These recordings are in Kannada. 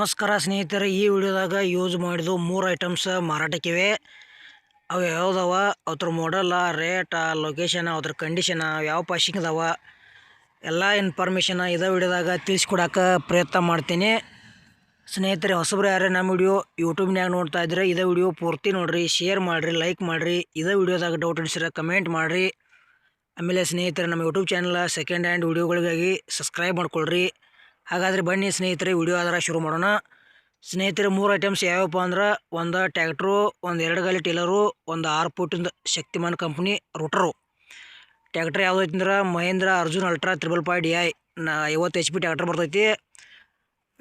ನಮಸ್ಕಾರ ಸ್ನೇಹಿತರೆ, ಈ ವಿಡಿಯೋದಾಗ ಯೂಸ್ ಮಾಡಿದ್ದು ಮೂರು ಐಟಮ್ಸ್ ಮಾರಾಟಕ್ಕಿವೆ. ಅವು ಯಾವ್ದವ? ಅದ್ರ ಮಾಡಲ್ಲ ರೇಟ ಲೊಕೇಶನ್ ಅದ್ರ ಕಂಡೀಷನ ಯಾವ ಪಾಶಿಂಗ್ ಅದಾವ? ಎಲ್ಲ ಇನ್ಫಾರ್ಮೇಷನ್ ಇದೇ ವಿಡಿಯೋದಾಗ ತಿಳಿಸ್ಕೊಡೋಕೆ ಪ್ರಯತ್ನ ಮಾಡ್ತೀನಿ. ಸ್ನೇಹಿತರೆ, ಹೊಸಬ್ರು ಯಾರೇ ನಮ್ಮ ವಿಡಿಯೋ ಯೂಟ್ಯೂಬ್ನಾಗ ನೋಡ್ತಾ ಇದ್ರೆ ಇದೇ ವಿಡಿಯೋ ಪೂರ್ತಿ ನೋಡ್ರಿ ಶೇರ್ ಮಾಡಿರಿ ಲೈಕ್ ಮಾಡಿರಿ, ಇದೇ ವಿಡಿಯೋದಾಗ ಡೌಟ್ ಇಡ್ಸಿರ ಕಮೆಂಟ್ ಮಾಡಿರಿ. ಆಮೇಲೆ ಸ್ನೇಹಿತರೆ, ನಮ್ಮ ಯೂಟ್ಯೂಬ್ ಚಾನಲ್ ಸೆಕೆಂಡ್ ಹ್ಯಾಂಡ್ ವಿಡಿಯೋಗಳಿಗಾಗಿ ಸಬ್ಸ್ಕ್ರೈಬ್ ಮಾಡ್ಕೊಳ್ರಿ. ಹಾಗಾದರೆ ಬನ್ನಿ ಸ್ನೇಹಿತರೆ, ವಿಡಿಯೋ ಆದ್ರೆ ಶುರು ಮಾಡೋಣ. ಸ್ನೇಹಿತರೆ, ಮೂರು ಐಟಮ್ಸ್ ಯಾವ್ಯಾವಪ್ಪ ಅಂದ್ರೆ, ಒಂದು ಟ್ಯಾಕ್ಟ್ರು, ಒಂದು ಎರಡು ಗಾಲಿ ಟೇಲರು, ಒಂದು ಆರು ಫುಟಿಂದ Shaktiman company rotor. Tractor ಯಾವುದೈತಂದ್ರೆ Mahindra Arjun ultra triple five D I. ನಾ ಐವತ್ತು ಎಚ್ ಪಿ ಟ್ಯಾಕ್ಟ್ರ್ ಬರ್ತೈತಿ.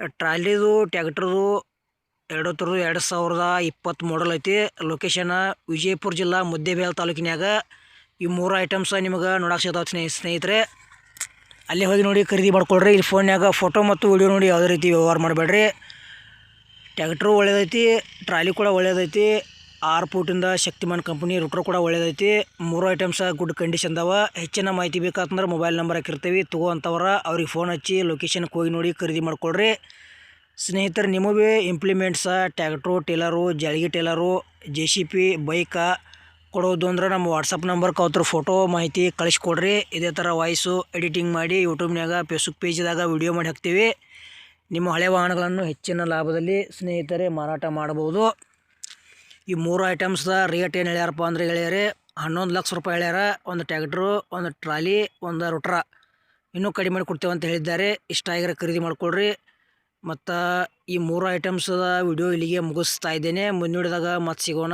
ಟ್ರಾಲಿದು, ಟ್ಯಾಕ್ಟ್ರದು ಎರಡು ಥರದ್ದು ಎರಡು ಸಾವಿರದ ಇಪ್ಪತ್ತು ಮಾಡಲ್ ಐತಿ. ಲೊಕೇಶನ್ ವಿಜಯಪುರ ಜಿಲ್ಲಾ ಮುದ್ದೇಬೇಲ್ ತಾಲೂಕಿನಾಗ ಈ ಮೂರು ಐಟಮ್ಸ ನಿಮಗೆ ನೋಡಕ್ಕೆ ಸಿಗ್ತಾವೆ ಸ್ನೇಹಿ, ಸ್ನೇಹಿತರೆ. ಅಲ್ಲಿ ಹೋಗಿ ನೋಡಿ ಖರೀದಿ ಮಾಡ್ಕೊಳ್ರಿ. ಇಲ್ಲಿ ಫೋನ್ಯಾಗ ಫೋಟೋ ಮತ್ತು ವೀಡಿಯೋ ನೋಡಿ ಯಾವುದೇ ರೀತಿ ವ್ಯವಹಾರ ಮಾಡಬೇಡ್ರಿ. ಟ್ಯಾಕ್ಟ್ರು ಒಳ್ಳೇದೈತಿ ಟ್ರಾಲಿ ಕೂಡ ಒಳ್ಳೇದೈತಿ ಆರು ಫೂಟಿಂದ ಶಕ್ತಿಮಾನ್ ಕಂಪ್ನಿ ರೂಟ್ರ್ ಕೂಡ ಒಳ್ಳೇದೈತಿ. ಮೂರು ಐಟಮ್ಸ ಗುಡ್ ಕಂಡೀಷನ್ ಅದಾವ. ಹೆಚ್ಚಿನ ಮಾಹಿತಿ ಬೇಕಾತಂದ್ರೆ ಮೊಬೈಲ್ ನಂಬರ್ ಹಾಕಿರ್ತೀವಿ. ತಗೋವಂಥವ್ರ ಅವ್ರಿಗೆ ಫೋನ್ ಹಚ್ಚಿ ಲೊಕೇಶನ್ಗೆ ಹೋಗಿ ನೋಡಿ ಖರೀದಿ ಮಾಡ್ಕೊಳ್ರಿ. ಸ್ನೇಹಿತರು, ನಿಮಗೆ implements tractor trailer ಜಾಳಿಗೆ trailer J C P bike ಕೊಡೋದು ಅಂದ್ರೆ ನಮ್ಮ ವಾಟ್ಸಪ್ ನಂಬರ್ ಅವ್ರ ಫೋಟೋ ಮಾಹಿತಿ ಕಳಿಸ್ಕೊಡ್ರಿ. ಇದೇ ಥರ ವಾಯ್ಸು ಎಡಿಟಿಂಗ್ ಮಾಡಿ ಯೂಟ್ಯೂಬ್ನಾಗ ಫೇಸ್ಬುಕ್ ಪೇಜ್ದಾಗ ವಿಡಿಯೋ ಮಾಡಿ ಹಾಕ್ತೀವಿ. ನಿಮ್ಮ ಹಳೆ ವಾಹನಗಳನ್ನು ಹೆಚ್ಚಿನ ಲಾಭದಲ್ಲಿ ಸ್ನೇಹಿತರೆ ಮಾರಾಟ ಮಾಡ್ಬೋದು. ಈ ಮೂರು ಐಟಮ್ಸ್ದ ರೇಟ್ ಏನು ಹೇಳ್ಯಾರಪ್ಪ ಅಂದ್ರೆ ಹೇಳ್ಯಾರೆ. ಹನ್ನೊಂದು ಲಕ್ಷ ರೂಪಾಯಿ ಹೇಳ್ಯಾರ. ಒಂದು ಟ್ಯಾಕ್ಟ್ರು ಒಂದು ಟ್ರಾಲಿ ಒಂದು ರುಟ್ರ ಇನ್ನೂ ಕಡಿಮೆ ಮಾಡಿ ಕೊಡ್ತೇವೆ ಅಂತ ಹೇಳಿದ್ದಾರೆ. ಇಷ್ಟ ಆಗಿರೋ ಖರೀದಿ ಮಾಡ್ಕೊಳ್ರಿ ಮತ್ತು ಈ ಮೂರು ಐಟಮ್ಸ್ದ ವಿಡಿಯೋ ಇಲ್ಲಿಗೆ ಮುಗಿಸ್ತಾ ಇದ್ದೇನೆ. ಮುಂದಿಡಿದಾಗ ಮತ್ತೆ ಸಿಗೋಣ.